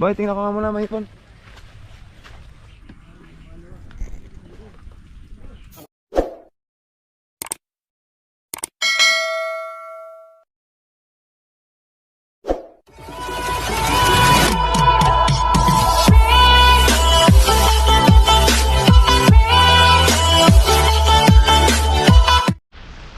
Boy, tingnan ko nga muna may hipon.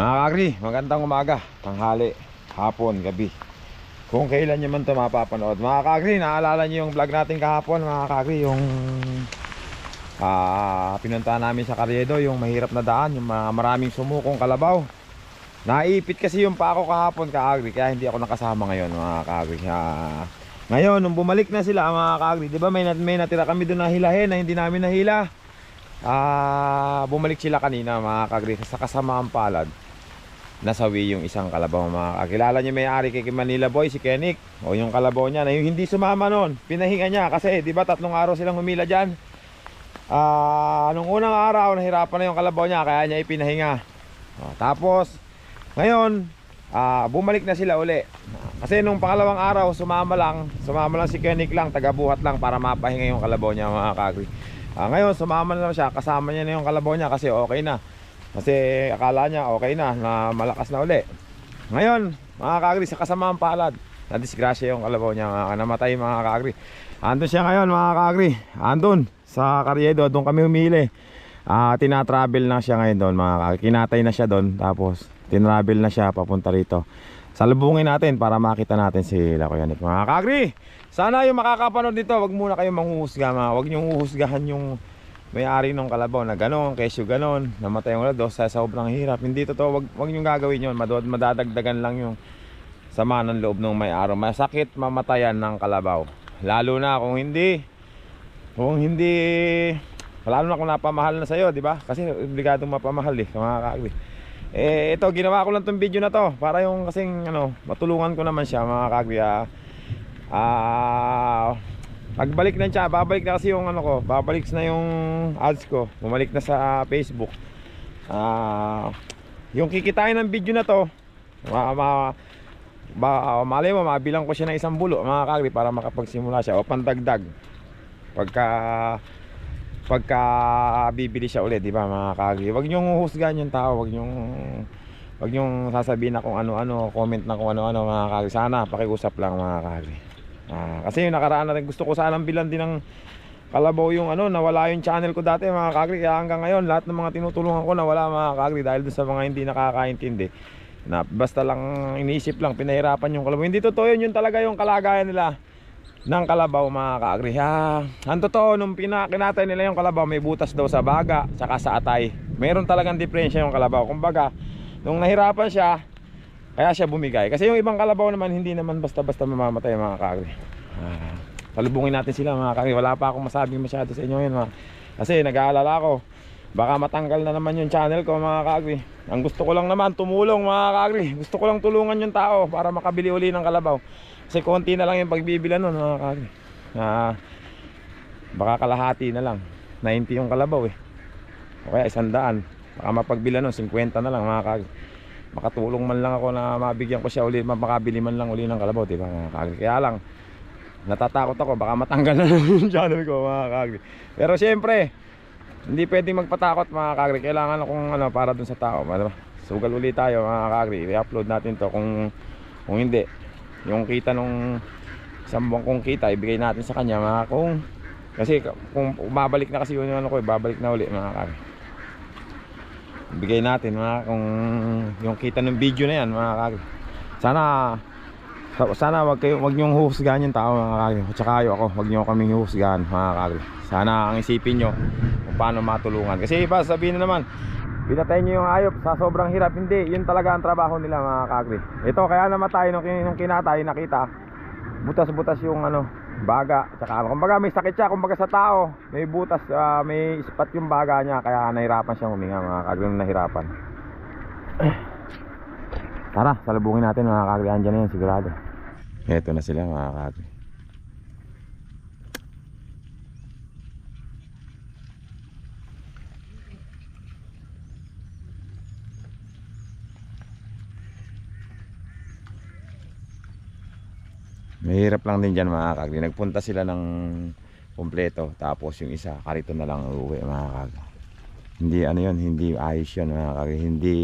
Mga kakri, magandang umaga, tanghali, hapon, gabi. Kung kailan nyo man ito mapapanood. Mga kakri, naalala nyo yung vlog natin kahapon, mga kakri, yung ah pinuntahan namin sa Carriedo, yung mahirap na daan, yung mga maraming sumukong kalabaw. Naipit kasi yung pa ako kahapon, kaagri, kaya hindi ako nakasama ngayon, mga kakri. Ah, ngayon, nung bumalik na sila, mga kakri, di ba may, may natira kami doon na hilahin na hindi namin nahila. Ah, bumalik sila kanina mga kagri sa kasamaang palad. Nasawi yung isang kalabaw mga kakilala niyo may-ari kay Manila Boy si Kenik o yung kalabaw niya na yung hindi sumama noon. Pinahinga niya kasi 'di ba tatlong araw silang humila diyan. Ah, nung unang araw nahirapan na yung kalabaw niya kaya niya ipinahinga. O, tapos ngayon ah, bumalik na sila uli. Kasi nung pangalawang araw sumama lang, sumama lang si Kenik lang, tagabuhat lang para mapahinga yung kalabaw niya mga kagri. Ah, ngayon sumama na lang siya, kasama niya na yung kalabaw niya kasi okay na. Kasi akala niya okay na, na malakas na uli. Ngayon, mga kagri, sa kasamaang palad, na disgrasya yung kalabaw niya, mga namatay mga kagri. Andun siya ngayon mga kagri, andun sa Carriedo, doon kami humili. Ah, tinatravel na siya ngayon doon mga kagri. Kinatay na siya doon, tapos tinravel na siya papunta rito. Salubungin natin para makita natin si Kuya Nick. Mga kagri, sana yung makakapanood dito, wag muna kayong manghuhusga mga. Wag niyong huhusgahan yung may-ari ng kalabaw na ganon, kesyo ganon, namatay yung lado sa sobrang hirap. Hindi totoo, wag, wag niyong gagawin yun. Madod, madadagdagan lang yung sama ng loob ng may-ari. Masakit mamatayan ng kalabaw. Lalo na kung hindi, kung hindi, lalo na kung napamahal na sa'yo, di ba? Kasi obligadong mapamahal eh, mga kaagri. Eh, ito, ginawa ko lang tong video na to para yung kasing, ano, matulungan ko naman siya, mga kaagri. Ah, ah, pagbalik na siya, babalik na kasi yung ano ko, babalik na yung ads ko, bumalik na sa Facebook. Ah, yung kikitain ng video na to, ma, ma, ba, malay mo, mabilang ko siya ng isang bulo, mga kaagri, para makapagsimula siya o pandagdag. Pagka pagka bibili siya ulit, di ba mga kaagri? Huwag niyong husgahan yung tao, huwag niyong Huwag niyong sasabihin na kung ano-ano, comment na kung ano-ano mga kagri. Sana pakiusap lang mga kagri. Ah, kasi yung nakaraan na rin gusto ko sanang bilan din ng kalabaw yung ano, nawala yung channel ko dati mga kagri. Kaya hanggang ngayon lahat ng mga tinutulungan ko nawala mga kagri dahil doon sa mga hindi nakakaintindi. Na basta lang iniisip lang, pinahirapan yung kalabaw. Hindi totoo yun, yun talaga yung kalagayan nila ng kalabaw mga kaagri. Ha, ang totoo, nung pina, kinatay nila yung kalabaw, may butas daw sa baga, tsaka sa atay. Meron talagang diferensya yung kalabaw. Kumbaga, nung nahirapan siya, kaya siya bumigay. Kasi yung ibang kalabaw naman, hindi naman basta-basta mamamatay mga kaagri. Ah, salubungin natin sila mga kaagri. Wala pa akong masabi masyado sa inyo yun. Mga. Kasi nag-aalala ko, baka matanggal na naman yung channel ko mga kaagri. Ang gusto ko lang naman, tumulong mga kaagri. Gusto ko lang tulungan yung tao para makabili uli ng kalabaw. Kasi konti na lang yung pagbibila nun mga kaagri. Ah, baka kalahati na lang. 90 yung kalabaw eh. O kaya isandaan. Baka mapagbila nun, 50 na lang mga kaagri. Makatulong man lang ako na mabigyan ko siya uli, makabili man lang uli ng kalabaw, di ba mga kaagri. Kaya lang, natatakot ako, baka matanggal na yung channel ko mga kaagri. Pero siyempre, hindi pwedeng magpatakot mga kaagri. Kailangan akong ano, para dun sa tao. Ano, sugal uli tayo mga kaagri. I-upload natin to kung, kung hindi. Yung kita nung isang buwan kong kita, ibigay natin sa kanya mga kung kasi kung babalik na kasi yun yung ano ko, eh, babalik na uli mga kaagri bigay natin mga kung yung kita ng video na yan mga kagri sana sa- sana wag kayo wag niyo huhusgahan yung tao mga kagri at saka ako wag niyo kaming huhusgahan mga kagri sana ang isipin niyo kung paano matulungan. Kasi iba sabihin na naman pinatay niyo yung hayop sa sobrang hirap. Hindi yun talaga ang trabaho nila mga kagri ito kaya namatay nung, nung kinatay nakita butas-butas yung ano baga tsaka kumbaga may sakit siya kumbaga sa tao. May butas ah, may ispat yung baga niya kaya nahirapan siyang huminga mga kagri nahirapan. Tara salubungin natin mga kagri andyan na yan sigurado. Eto na sila mga kagri Mahirap lang din dyan mga kagri. Nagpunta sila ng kompleto. Tapos yung isa, karito na lang uuwi mga kagri. Hindi ano yun, hindi ayos yun mga kagri. Hindi,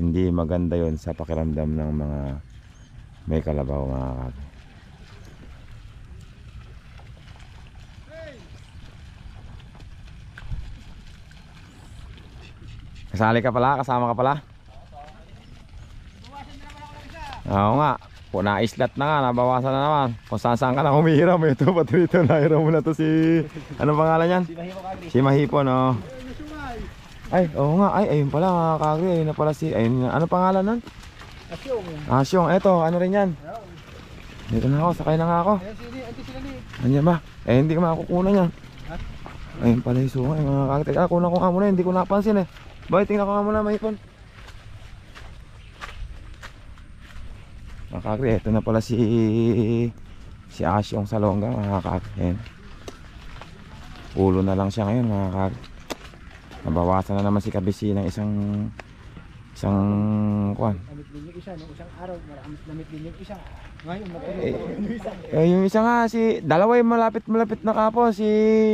hindi maganda yun sa pakiramdam ng mga may kalabaw mga kagri. Kasali ka pala, kasama ka pala. Oo nga. Po na-islat na nga, nabawasan na naman. Kung saan saan ka na humihiram, ito pati rito, nahiram mo na to si... Anong pangalan yan? Si Mahipo, no? Ay, oo nga, ay, ayun pala mga kagri, ayun na pala si... Ayun, ano pangalan nun? Asyong. Asyong, eto, ano rin yan? Dito na ako, sakay na nga ako. Andiyan ba? Eh, hindi ka makukunan yan. Ayun pala yung sungay, mga kagri. Teka, kunan ko nga muna, hindi ko napansin eh. Boy, tingnan ko nga muna, Mahipon. Mga eto na pala si... Si Asyong Salonga, mga. Ayan. Ulo na lang siya ngayon, mga. Nabawasan na naman si Kabisi ng isang... Isang... Kuan. Damit din yung isa, no? Isang araw, maraming damit din yung isa. Ngayon, Eh, matulog yung isa. Eh, yung isa nga, si... Dalawa yung malapit-malapit na kapo. Si...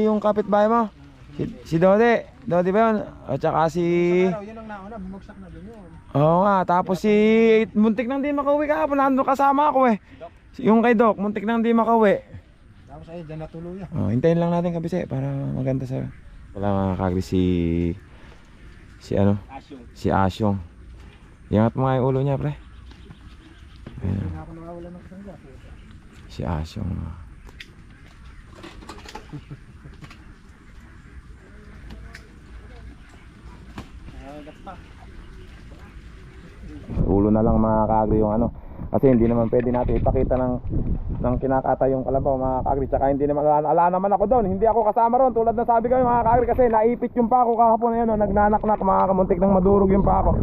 Yung kapitbahay mo. Si, si Dode. Dode ba yun? At saka si... Araw, yun ang nauna, bumagsak na din yun. Oo nga, tapos si... Muntik nang di makauwi ka Nandun kasama ako eh. Yung kay Doc, muntik nang di makauwi. Tapos ay, dyan natuloy yan. Oh, hintayin lang natin kabise para maganda sa... Wala mga kagri si... Si ano? Asyong. Si Asyong. Iangat mo nga yung ulo niya, pre. Ayan, Hindi na ako nakawala ng isang gas. eh. si Asyong. Nakagat pa. Ulo na lang mga kaagri yung ano. Kasi hindi naman pwede natin ipakita ng ng kinakata yung kalabaw mga kaagri. Tsaka hindi naman ala, ala naman ako doon. Hindi ako kasama ron tulad na sabi ko mga kaagri kasi naipit yung pako kahapon na yun oh, nagnanaknak mga kamuntik ng madurog yung pako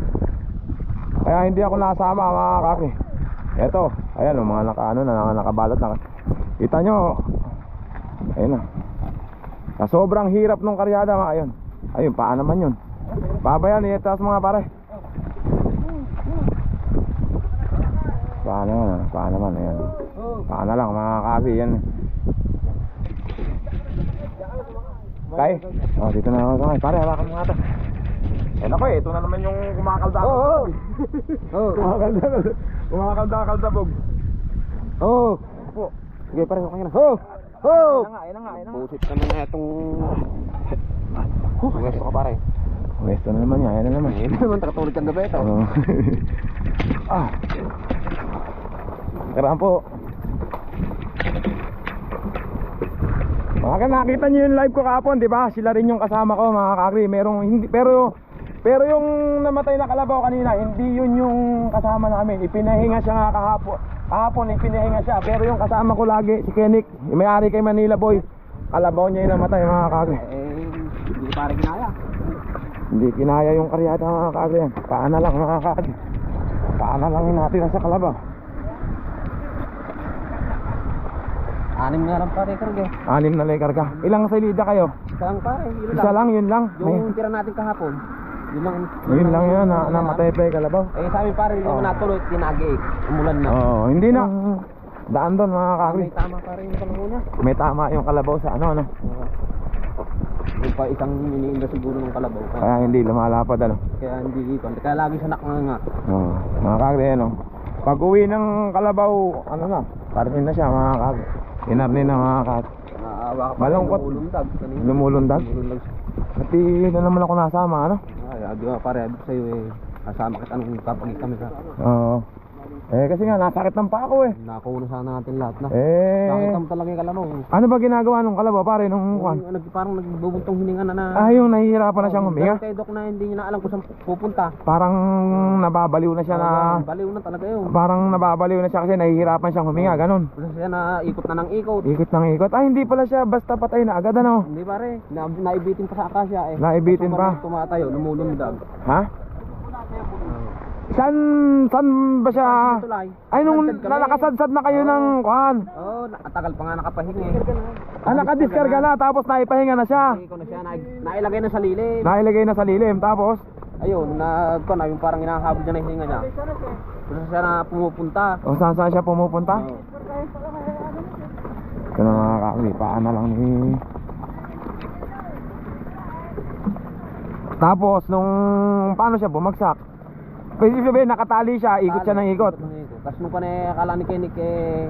kaya hindi ako nasama mga kaagri. Eto ayan oh, mga naka ano na naka- nakabalot na kita nyo ayun na sa sobrang hirap nung karyada mga ayun. Ayun paa naman yun. Baba yan, itaas mga pare. Paano naman, ah, paano naman, ayan. Oh, Paano lang, mga kaki, yan. Kay, oh, dito na ako sakay. Pare, hawakan mo nga ito. Eh, nako eh, ito na naman yung kumakalda. Oo, oo. oh. Kumakalda, kumakalda, kaldabog. Oh. Po. Sige, pare, okay na. Oh. Oh. Ayun na nga, ayun na nga, ayun na nga. Busit naman na itong... Pwesto ka pare. Pwesto na naman yan, ayan na naman. Hindi naman takatulog kang gabi ito. Oo. ah. Karaan po. Mga nakita niyo yung live ko kahapon, 'di ba? Sila rin yung kasama ko, mga kakri. Merong hindi pero pero yung namatay na kalabaw kanina, hindi yun yung kasama namin. Ipinahinga siya nga kahapon. Kahapon ipinahinga siya, pero yung kasama ko lagi si Kenik, may-ari kay Manila Boy. Kalabaw niya yung namatay, mga kakri. Eh, hindi pare ginaya. Hindi kinaya yung karyata mga kaagri yan. Paana lang mga kaagri. Paana lang yung natin sa kalabaw. Anim nga lang pare karga. Anim na lekar ka. Ilang salida kayo? Isa lang pare, yun Isa lang, yun lang. May, Yung tira natin kahapon. Yun lang. yun lang yun, na, namatay pa yung kalabaw. Eh sa amin pare, hindi naman Oo. natuloy, tinagi eh. Umulan na. Oo, hindi na. Daan doon mga kaagri. May tama pare yung kalango niya. May tama yung kalabaw sa ano ano. Yung pa isang iniinda siguro ng kalabaw. Kaya, Kaya hindi lumalapad ano. kaya hindi dito. Kaya lagi siya nakanganga. Oo, mga kaagri ano. Pag uwi ng kalabaw, ano na, karnin na siya mga kaagri. Inarnin na mga kaagri. Naawa ka pa. Malungkot. Lumulundag. Lumulundag. Lumulundag. Pati na naman ako nasama ano. Ay, adi ba pare, adi sa'yo eh. Kasama kita nung kapag kami ka. Oo. Eh kasi nga nasakit ng pa ako eh. Nakuha na sana natin lahat na. Eh. Nakita mo talaga yung kalanong. Ano ba ginagawa nung kalabaw pare nung kwan? Yung, nag, parang nagbubuntong hininga na na. Ah, yung nahihirapan na siyang huminga. Kay Doc na hindi niya na alam kung saan pupunta. Parang nababaliw na siya na Baliw na talaga yun. parang nababaliw na siya kasi nahihirapan siyang huminga, ganun. Kasi siya na ikot na ng ikot. Ikot ng ikot. Ah, hindi pala siya basta patay na agad ano. Hindi pare, na, naibitin pa sa akasya eh. Naibitin pa? Tumatayo, lumulundag. Ha? San san ba siya? Tulay. Ay nung Nagtad kami. nalakasadsad na kayo ng kwan. Oo, oh, nakatagal pa nga nakapahinga eh. Ah, nakadiskarga na tapos naipahinga na siya. Ikaw na siya, na, nailagay na sa lilim. Nailagay na sa lilim tapos Ayun, na, ko na, yung parang hinahabol niya na yung hininga niya. Kasi siya na pumupunta. o saan saan siya pumupunta? Oo. Ito na mga kakli, paana lang ni... Tapos, nung paano siya bumagsak? Pwede sabihin, nakatali siya, ikot siya ng ikot. Tapos nung panay akala ni Kenik eh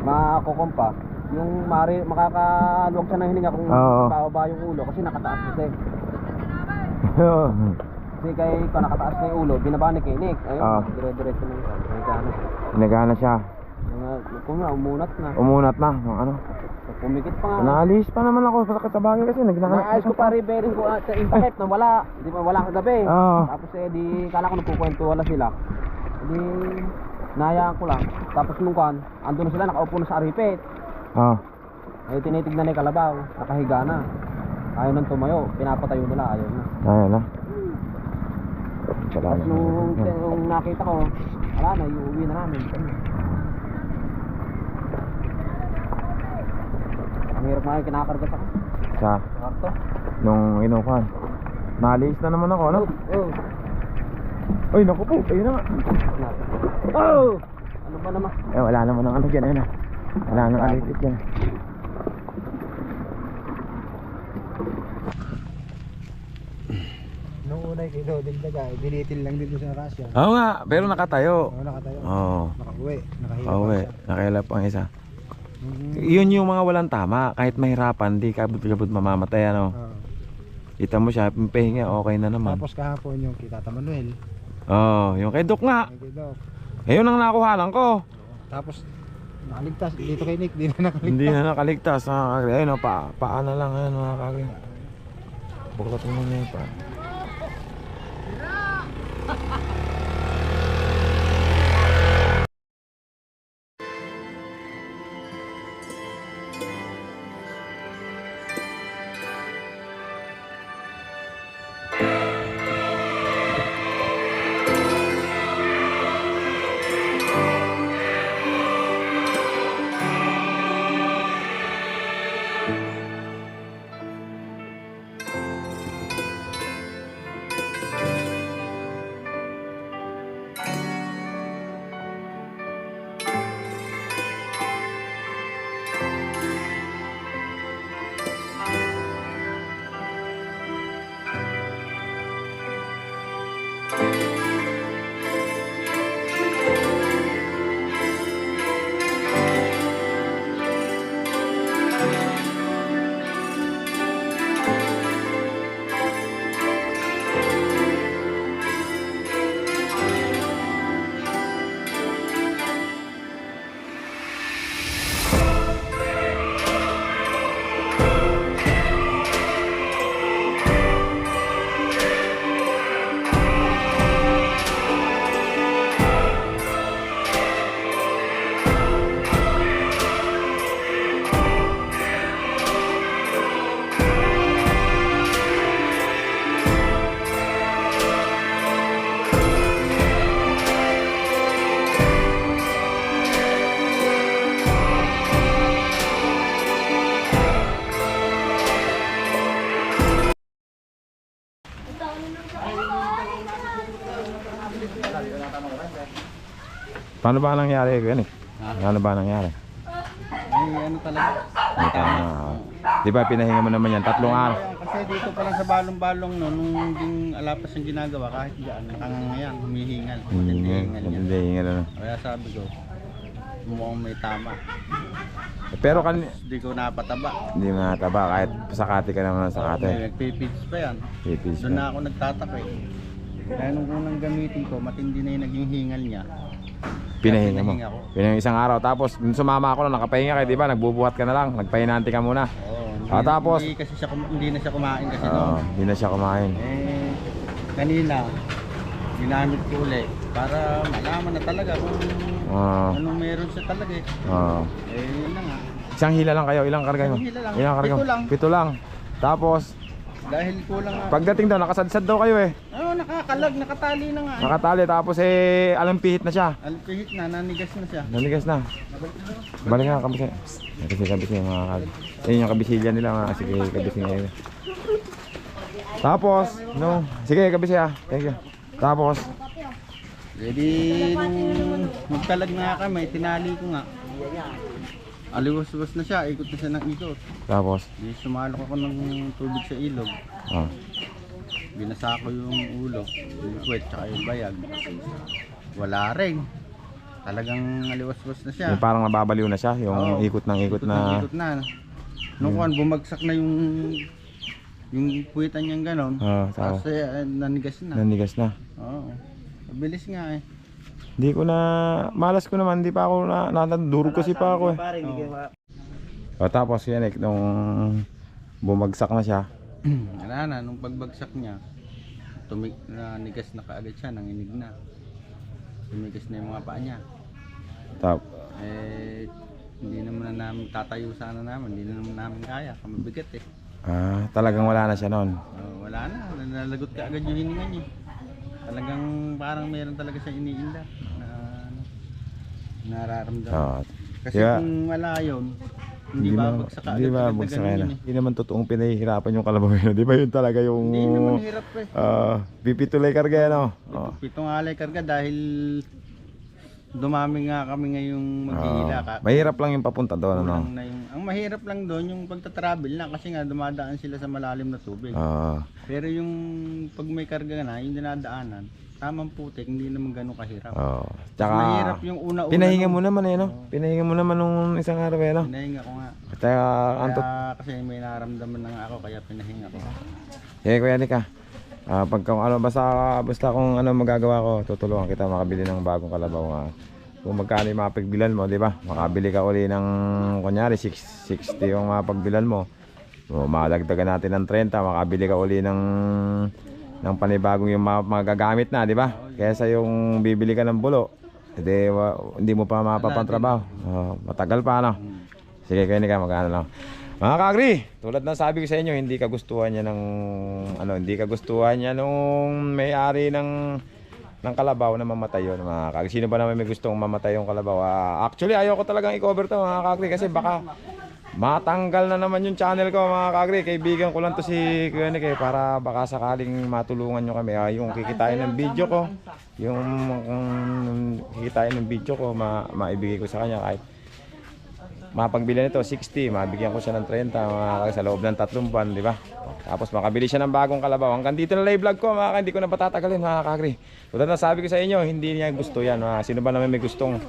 makukumpa, yung mari makakaluwag siya ng hininga kung Oo. bababa yung ulo kasi nakataas kasi. Kasi kay ko nakataas na yung ulo, binaba ni Kenik. Ayun, Oo. dire-diretso na yun. Nagkano. Nagana siya. Mga, kung na, umunat na. Umunat na. Yung ano. Pumikit pa nga. Naalis pa naman ako sa katabagay kasi nagnanganak. Naayos ko pa repairing ko at sa impact na wala. Di ba wala kagabi. Oo. Tapos eh di kala ko nagkukwento wala sila. Di nayaan ko lang. Tapos nung kan, andun na sila nakaupo na sa aripit. Oh. Eh tinitignan na yung kalabaw, nakahiga na. Ayaw nang tumayo, pinapatayo nila, ayaw na. Ayun na. Tapos Salamat. nung, nung nakita ko, wala na, iuwi na namin. Ang yung kinakarga sa Sa karto. nung inukuhan. Naalis na naman ako, ano? Oh, Ay, naku po, ayun na nga. oh! Ano ba naman? Eh, wala naman ang ano dyan, ayun na. Wala nang alitit dyan. Nung una kay Dodel Daga, binitil lang dito sa Russia. Oo nga, pero nakatayo. Oo, nakatayo. Oo. Nakauwi. Nakahilap siya. nakilap ang isa. Mhm. Yun yung mga walang tama, kahit mahirapan, di kabut-kabut mamamatay, ano. Oo. Kita mo siya, pahinga, okay na naman. Tapos kahapon yung kay Tata Manuel. Oo, yung kay Doc nga. Doc. Ayun ang nakuhanan ko. Tapos nakaligtas dito kay Nick, di na nakaligtas. Hindi na nakaligtas. Ah, ayun, oh, pa, paana lang, ayun, mga kagay. Buklat mo na yun pa. Paano ba nangyari yan eh? Paano ba nangyari? Ay, ano talaga? Tama. Di ba pinahinga mo naman yan? Tatlong araw. Kasi dito pa lang sa balong-balong no, nung yung alapas ang ginagawa, kahit diyan, humihingal. Hindi, Humihingal yan. hindi, hinga na. Kaya sabi ko, mukhang may tama. Pero kan Hindi ko napataba. hindi mo nataba kahit sakati ka naman ng sakati. May nagpipits pa yan. Pipis Doon na ako nagtataka eh. Kaya nung unang gamitin ko, matindi na yung naging hingal niya. Pinahinga mo. Pinahinga ko. Pinahinga isang araw. Tapos dun sumama ako lang, nakapahinga ka, di ba? Nagbubuhat ka na lang. Nagpahinanti ka muna. Oo, hindi, Ah, tapos? Hindi, kasi siya, kum- hindi na siya kumain kasi Oo, noon. hindi na siya kumain. Eh, kanina, ginamit ko ulit para malaman na talaga kung Oo. anong meron siya talaga eh. Oo. Eh, yun na nga. Isang hila lang kayo. Ilang karga mo? Isang hila lang. Ilang karga mo? Pito lang. Pito lang. Tapos, Dahil kulang nga. pagdating daw, nakasadsad daw kayo eh. Oo, nakakalag, nakatali na nga. Nakatali. Tapos eh, alam pihit na siya. Alpihit na, nanigas na siya. Nanigas na. Balik nga kabisi. Kasi kabisi mga kag. Yan yung kabisilya nila mga sige kabisi ngayon. Tapos, no. Sige kabisi ah. Thank you. Tapos, Ready nung magtalag na kami, tinali ko nga. Aliwas-was na siya, ikot na siya ng ikot. Tapos, Di sumalok ako ng tubig sa ilog. ah, Binasa ko yung ulo, yung kwet, tsaka yung bayag. Wala rin. Talagang aliwas-was na siya. yung parang nababaliw na siya, yung Oo. ikot ng ikot na, ikot na. Nung kuwan, bumagsak na yung yung puwitan niyang ganon. ah, tapos, Tapos eh, nanigas na. nanigas na. Oo. Mabilis nga eh. Hindi ko na, malas ko naman, hindi pa ako na, natadurog kasi pa ako eh. O tapos yan eh, nung bumagsak na siya, Wala na, nung pagbagsak niya, tumig na nigas na kaagad siya, nanginig na. Tumigas na yung mga paa niya. tap, Eh, hindi naman na namin tatayo sana namin, hindi na naman namin kaya, kamabigat eh. ah, talagang wala na siya noon. Oh, wala na, nalalagot ka agad yung hininga niya. Talagang parang meron talaga siya iniinda na ano, nararamdaman. Ah, Kasi yeah. kung wala yun, hindi, ba ba, bagsak hindi ba agad yun Hindi naman totoong pinahihirapan yung kalabaw yun. Di ba yun talaga yung eh. Hindi naman hirap eh. ah, pipituloy karga yan oh. Oh. Pitong alay karga dahil dumami nga kami ngayong maghihila ka. Ah, mahirap lang yung papunta doon ano. Kulang na yung, ang mahirap lang doon yung pagta-travel na kasi nga dumadaan sila sa malalim na tubig. Ah, Pero yung pag may karga na, yung dinadaanan, tamang putik, hindi naman ganun kahirap. oh. Tsaka mahirap yung una-una. pinahinga mo naman eh no. Pinahinga mo naman nung isang araw eh no. Pinahinga ko nga. Kaya antot. Kaya kasi may naramdaman na nga ako, kaya pinahinga ko. Eh Kuya Nika. Ah, pag kung ano basta basta kung ano magagawa ko, tutulungan kita makabili ng bagong kalabaw nga. Kung magkano yung mapagbilan mo, di ba? Makabili ka uli ng kunyari 6, 60 yung mapagbilan mo. So, malagdagan natin ng 30, makabili ka uli ng ng panibagong yung ma- magagamit na, di ba? Kaysa yung bibili ka ng bulo, hindi, hindi mo pa mapapantrabaho. Oh, matagal pa, no? Sige, kayo ka, magkano lang. Mga kagri, tulad ng sabi ko sa inyo, hindi kagustuhan niya ng ano, hindi kagustuhan niya nung may-ari ng ng kalabaw na mamatay yun mga kagri. Sino ba naman may gustong mamatay yung kalabaw? Ah, actually, ayoko talagang i-cover to mga kagri kasi baka matanggal na naman yung channel ko mga kagri. Kaibigan ko lang to si Kuya eh, para baka sakaling matulungan nyo kami. Ah, yung kikitain ng video ko, yung um, kikitain ng video ko, ma maibigay ko sa kanya kahit mapagbili nito 60, mabigyan ko siya ng 30 mga sa loob ng tatlong buwan, di ba? Tapos makabili siya ng bagong kalabaw. Hanggang dito na live vlog ko, mga hindi ko na patatagalin mga kagri. Tulad na sabi ko sa inyo, hindi niya gusto yan. Mga, sino ba naman may gustong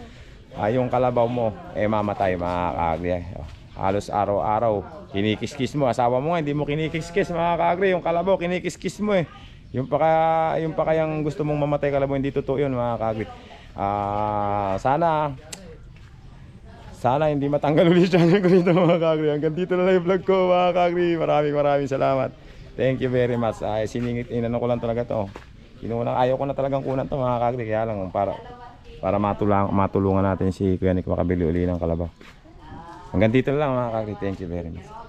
ah, yung kalabaw mo, eh mamatay mga kagri. Oh, Halos araw-araw, kinikis-kis mo. Asawa mo nga, hindi mo kinikis-kis mga kagri. Yung kalabaw, kinikis-kis mo eh. Yung pa kaya, yung pa kayang gusto mong mamatay kalabaw, hindi totoo yun mga kagri. Ah, sana sana hindi matanggal ulit channel ko dito mga kagri. Hanggang dito na lang yung vlog ko mga kagri. Maraming maraming salamat. Thank you very much. Ay, siningit, inano ko lang talaga to. Kinulang, ayaw ko na talagang kunan to mga kagri. Kaya lang para para matulungan, matulungan natin si Kuya Nick makabili uli ng kalabaw. Hanggang dito na lang mga kagri. Thank you very much.